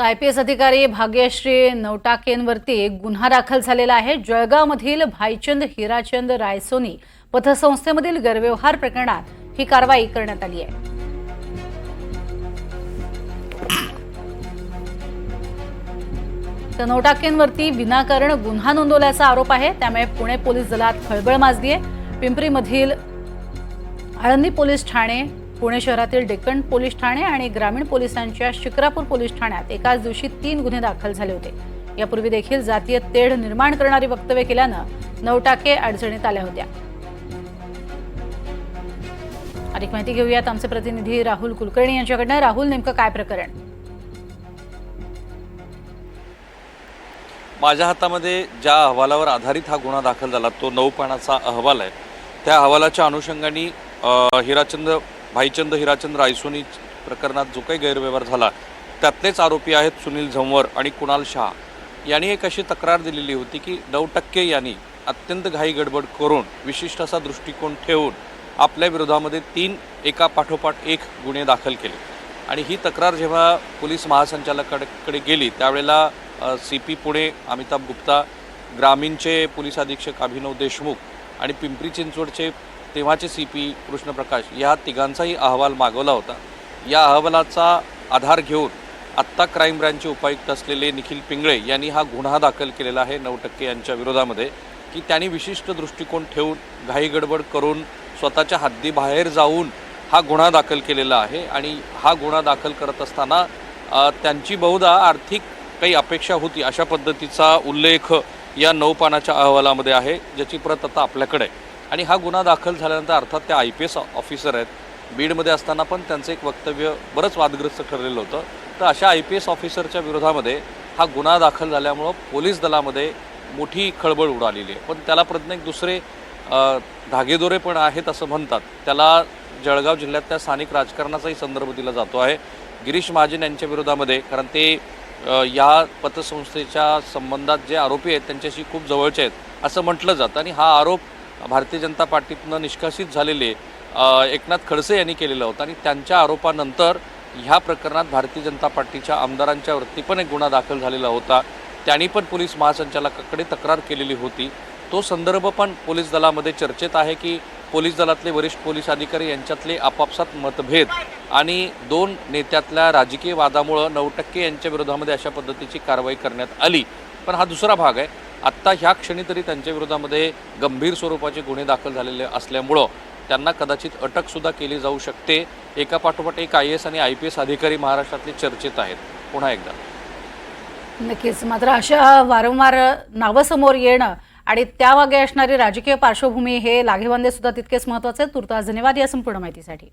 तर I P S अधिकारी भाग्यश्री नवटाकेंवरती गुन्हा दाखल झालेला आहे. जळगावमधील भाईचंद हिराचंद रायसोनी पथसंस्थेमधील गैरव्यवहार प्रकरणात ही कारवाई करण्यात आली आहे. तर नौटाकेंवरती विनाकारण गुन्हा नोंदवल्याचा आरोप आहे. त्यामुळे पुणे पोलीस दलात खळबळ माजली आहे पिंपरीमधील आळंदी पोलीस ठाणे पुणे शहरातील डेक्कन पोलीस ठाणे आणि ग्रामीण पोलिसांच्या शिक्रापूर पोलीस ठाण्यात एकाच दिवशी तीन गुन्हे दाखल झाले होते. यापूर्वी देखील जातीय तेढ निर्माण करणारी वक्तव्य केल्यानं नवटाके अडचणीत आल्या होत्या. अधिक माहिती घेऊयात आमचे प्रतिनिधी राहुल कुलकर्णी यांच्याकडनं. राहुल नेमकं काय प्रकरण? माझ्या हातामध्ये ज्या अहवालावर आधारित हा गुन्हा दाखल झाला तो नऊ पानाचा अहवाल आहे. त्या अहवालाच्या अनुषंगाने हिराचंद भाईचंद हिराचंद रायसोनी प्रकरणात जो काही गैरव्यवहार झाला त्यातलेच आरोपी आहेत सुनील झंवर आणि कुणाल शहा. यांनी एक अशी तक्रार दिलेली होती की नऊ टक्के यांनी अत्यंत घाई गडबड करून विशिष्ट असा दृष्टिकोन ठेवून आपल्या विरोधामध्ये तीन एका पाठोपाठ एक गुन्हे दाखल केले. आणि ही तक्रार जेव्हा पोलीस महासंचालकाकडे गेली त्यावेळेला सी पी पुणे अमिताभ गुप्ता ग्रामीणचे पोलीस अधीक्षक अभिनव देशमुख आणि पिंपरी चिंचवडचे तेव्हाचे सी पी कृष्णप्रकाश या तिघांचाही अहवाल मागवला होता. या अहवालाचा आधार घेऊन आत्ता क्राईम ब्रँचचे उपायुक्त असलेले निखिल पिंगळे यांनी हा गुन्हा दाखल केलेला आहे नऊ टक्के यांच्या विरोधामध्ये की त्यांनी विशिष्ट दृष्टिकोन ठेवून घाई गडबड करून स्वतःच्या हद्दीबाहेर जाऊन हा गुन्हा दाखल केलेला आहे आणि हा गुन्हा दाखल करत असताना त्यांची बहुधा आर्थिक काही अपेक्षा होती अशा पद्धतीचा उल्लेख या नऊ पानाच्या अहवालामध्ये आहे ज्याची प्रत आता आपल्याकडे आहे. आणि हा गुन्हा दाखल झाल्यानंतर अर्थात त्या आय पी एस ऑफिसर आहेत. बीडमध्ये असताना पण त्यांचं एक वक्तव्य बरंच वादग्रस्त ठरलेलं होतं. तर अशा आय पी एस ऑफिसरच्या विरोधामध्ये हा गुन्हा दाखल झाल्यामुळं पोलीस दलामध्ये मोठी खळबळ उडालेली आहे. पण त्याला प्रत्येक दुसरे धागेदोरे पण आहेत असं म्हणतात. त्याला जळगाव जिल्ह्यातल्या स्थानिक राजकारणाचाही संदर्भ दिला जातो आहे. गिरीश महाजन यांच्या विरोधामध्ये कारण ते या पतसंस्थेच्या संबंधात जे आरोपी आहेत त्यांच्याशी खूप जवळचे आहेत असं म्हटलं जातं. आणि हा आरोप भारतीय जनता पार्टीतनं निष्कासित झालेले एकनाथ खडसे यांनी केलेला होता आणि त्यांच्या आरोपानंतर ह्या प्रकरणात भारतीय जनता पार्टीच्या आमदारांच्या वरती पण एक गुन्हा दाखल झालेला होता. त्यांनी पण पोलीस महासंचालकाकडे तक्रार केलेली होती. तो संदर्भ पण पोलीस दलामध्ये चर्चेत आहे की पोलीस दलातले वरिष्ठ पोलीस अधिकारी यांच्यातले आपापसात मतभेद आणि दोन नेत्यातल्या राजकीय वादामुळं नऊ टक्के यांच्या विरोधामध्ये अशा पद्धतीची कारवाई करण्यात आली. पण हा दुसरा भाग आहे. आत्ता ह्या क्षणी तरी त्यांच्या विरोधामध्ये गंभीर स्वरूपाचे गुन्हे दाखल झालेले असल्यामुळं त्यांना कदाचित अटकसुद्धा केली जाऊ शकते. एका पाठोपाठ एक आय एस आणि आय पी एस अधिकारी महाराष्ट्रातले चर्चेत आहेत. पुन्हा एकदा. नक्कीच. मात्र अशा वारंवार नावं समोर येणं आणि त्यामागे असणारी राजकीय पार्श्वभूमी हे लागेबांधे सुद्धा तितकेच महत्त्वाचे आहेत. तुर्तास धन्यवाद या संपूर्ण माहितीसाठी.